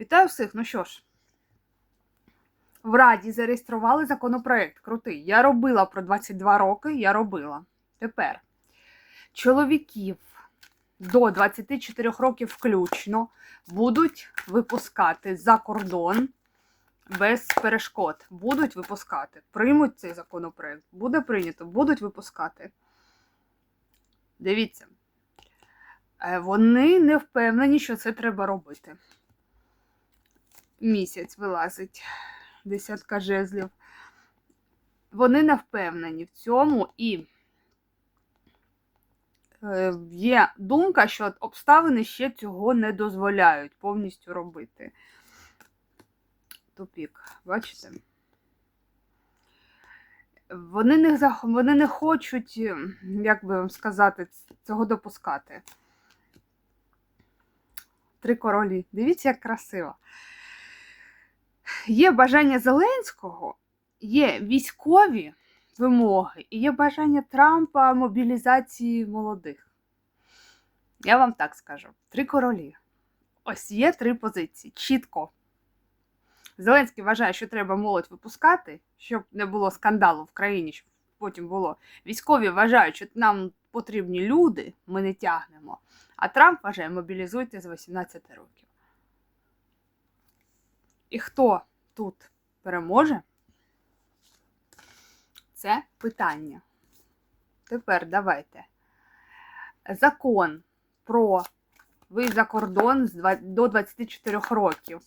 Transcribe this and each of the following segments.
Вітаю всіх! Ну що ж, в Раді зареєстрували законопроект. Крутий. Я робила про 22 роки, я робила. Тепер чоловіків до 24 років включно будуть випускати за кордон без перешкод. Будуть випускати. Приймуть цей законопроект. Буде прийнято, будуть випускати. Дивіться. Е, Вони не впевнені, що це треба робити. Місяць вилазить десятка жезлів. Вони не впевнені в цьому і е, є думка, що обставини ще цього не дозволяють повністю робити. Тупік, бачите? Вони не, вони не хочуть, е, як би вам сказати, цього допускати. Три королі. Дивіться, як красиво. Є бажання Зеленського, є військові вимоги і є бажання Трампа мобілізації молодих. Я вам так скажу: три королі. Ось є три позиції. Чітко. Зеленський вважає, що треба молодь випускати, щоб не було скандалу в країні, щоб потім було. Військові вважають, що нам потрібні люди, ми не тягнемо. А Трамп вважає, мобілізуйте з 18 років. І хто тут переможе? Це питання. Тепер давайте. Закон про виїзд за кордон до 24 років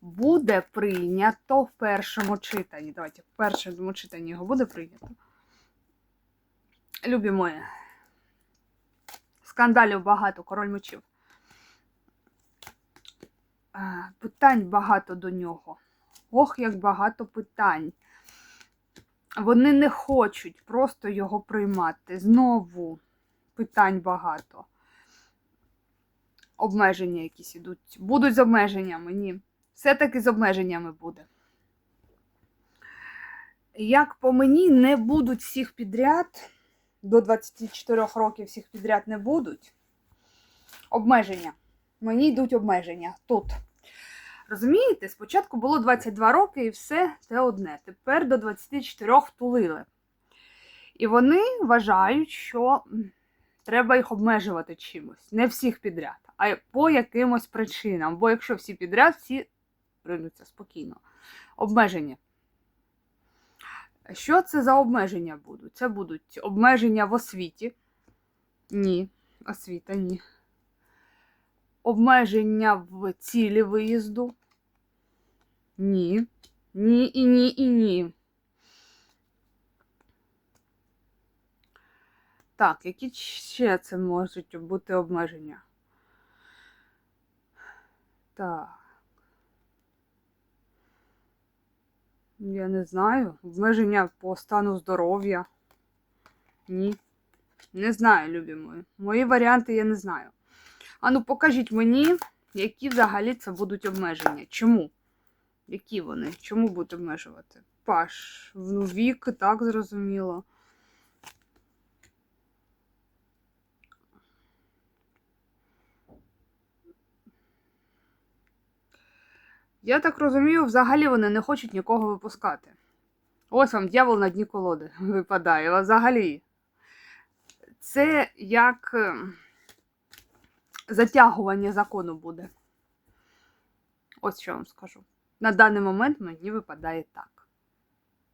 буде прийнято в першому читанні. Давайте в першому читанні його буде прийнято. Любі мої. Скандалів багато, король мечів. Питань багато до нього. Ох, як багато питань. Вони не хочуть просто його приймати. Знову питань багато. Обмеження якісь ідуть. Будуть з обмеженнями, ні. Все-таки з обмеженнями буде. Як по мені, не будуть всіх підряд. До 24 років всіх підряд не будуть. Обмеження. Мені йдуть обмеження тут. Розумієте, спочатку було 22 роки і все те одне. Тепер до 24 втулили. І вони вважають, що треба їх обмежувати чимось. Не всіх підряд, а по якимось причинам. Бо якщо всі підряд, всі прийдуться спокійно. Обмеження. Що це за обмеження будуть? Це будуть обмеження в освіті. Ні, освіта ні. Обмеження в цілі виїзду. Ні. Ні і ні і ні. Так, які ще це можуть бути обмеження? Так. Я не знаю. Обмеження по стану здоров'я. Ні. Не знаю, любі мої. Мої варіанти я не знаю. А ну покажіть мені, які взагалі це будуть обмеження. Чому? Які вони? Чому будуть обмежувати? Паш, ну вік, так зрозуміло. Я так розумію, взагалі вони не хочуть нікого випускати. Ось вам дьявол на дні колоди випадає. Взагалі. Це як е, затягування закону буде. Ось що вам скажу. На даний момент мені випадає так.